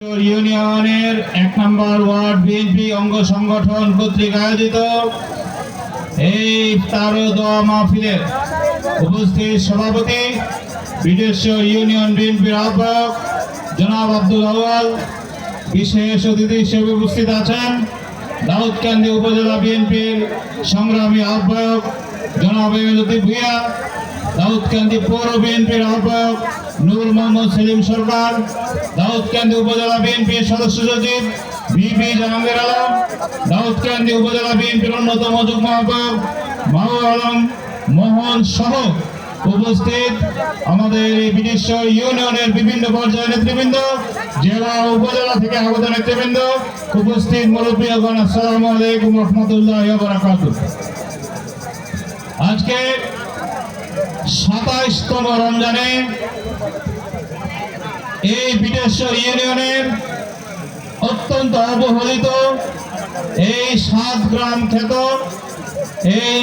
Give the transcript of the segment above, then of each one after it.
ইউনিয়নের এক নম্বর word BNP অঙ্গ সংগঠন কর্তৃক আয়োজিত এই ও দোয়া মাহফিলের উপস্থিত সভাপতি বিদেশ্বর ইউনিয়ন বিএনপির আহ্বায়ক জনাব আব্দুল আওয়াল বিশেষ অতিথি হিসেবে উপস্থিত আছেন দাউদকান্দি উপজেলা বিএনপির সংগ্রামী আহ্বায়ক জনাব এমএলতি ভুইয়া দাউদকান্দি পৌর বিএনপির আহ্বায়ক নূর মোহাম্মদ সেলিম সরকার দাউদকান্দি উপজেলা বিএনপির সদস্য সচিব বিপি জাহাঙ্গীর আলম দাউদকান্দি উপজেলা বিএনপির অন্যতম যুগ্ম আহ্বায়ক মাহবুব আলম মোহন সহ উপস্থিত আমাদের এই বিদেশ্বর ইউনিয়নের বিভিন্ন পর্যায়ের নেতৃবৃন্দ, জেলা উপজেলা থেকে আগত নেতৃবৃন্দ, উপস্থিত মুরব্বীগণ, আসসালামু আলাইকুম রহমতুল্লাহ আজকে সাতাইশতম রমজানে এই বিদেশ্বর ইউনিয়নের অত্যন্ত অবহেলিত এই সাত গ্রাম খ্যাত এই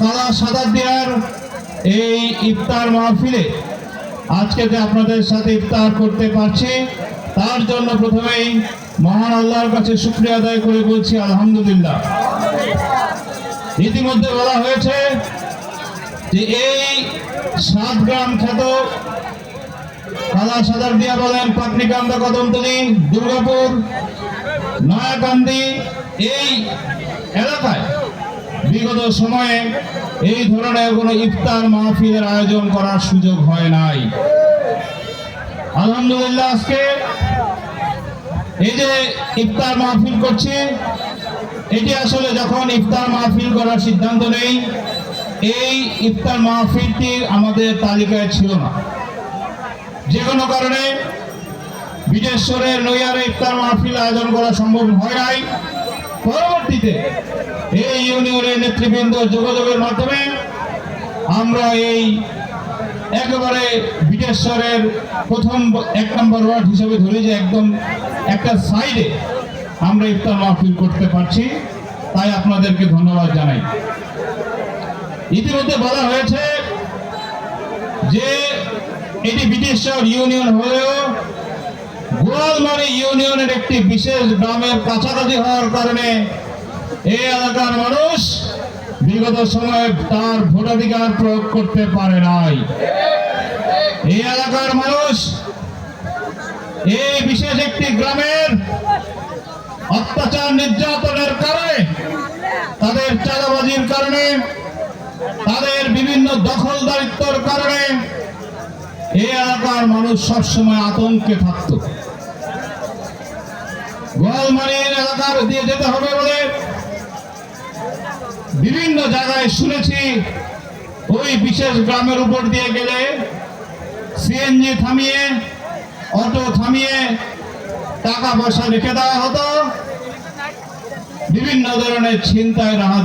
কালা সাদা দেওয়ার এই ইফতার মাহফিলে আজকে যে আপনাদের সাথে ইফতার করতে পারছি, তার জন্য প্রথমেই মহান আল্লাহর কাছে শুক্রিয়া আদায় করে বলছি, আলহামদুলিল্লাহ। ইতিমধ্যে বলা হয়েছে যে এই সাত গ্রাম খ্যাত সাদার দিয়া বলেন পাটনিকান্দা কদমতলি দুর্গাপুর নয়াকান্দি এই এলাকায় বিগত সময়ে এই ধরনের কোনো ইফতার মাহফিলের আয়োজন করার সুযোগ হয় নাই। আলহামদুলিল্লাহ আজকে এই যে ইফতার মাহফিল করছি এটি আসলে যখন ইফতার মাহফিল করার সিদ্ধান্ত নেই, এই ইফতার মাহফিলটি আমাদের তালিকায় ছিল না। যে কোনো কারণে বিদেশ্বরের নৈয়ারে ইফতার মাহফিল আয়োজন করা সম্ভব হয় নাই। পরবর্তীতে এই ইউনিয়নের নেতৃবৃন্দ যোগাযোগের মাধ্যমে আমরা এই একেবারে বিদেশ্বরের প্রথম এক নম্বর ওয়ার্ড হিসেবে ধরে যে একদম একটা সাইডে আমরা ইফতার মাহফিল করতে পারছি। তাই আপনাদেরকে ধন্যবাদ জানাই। ইতিমধ্যে বলা হয়েছে যে এটি বিদেশ্বর ইউনিয়ন হলেও গোয়ালমারি ইউনিয়নের একটি বিশেষ গ্রামের কাছাকাছি হওয়ার কারণে এই এলাকার মানুষ বিগত সময়ে তার ভোটাধিকার প্রয়োগ করতে পারে নাই। এই এলাকার মানুষ এই বিশেষ একটি গ্রামের অত্যাচার চাঁদাবাজির কারণে, তাদের বিভিন্ন দখল দখলদারিত্বর কারণে এই এলাকার মানুষ সবসময় আতঙ্কে থাকত। গোয়ালমারির এলাকার দিয়ে যেতে হবে বলে বিভিন্ন জায়গায় শুনেছি, ওই বিশেষ গ্রামের উপর দিয়ে গেলে সিএনজি থামিয়ে, অটো থামিয়ে টাকা পয়সা রেখে দেওয়া হতো। বিভিন্ন ধরনের ছিনতাই রাহা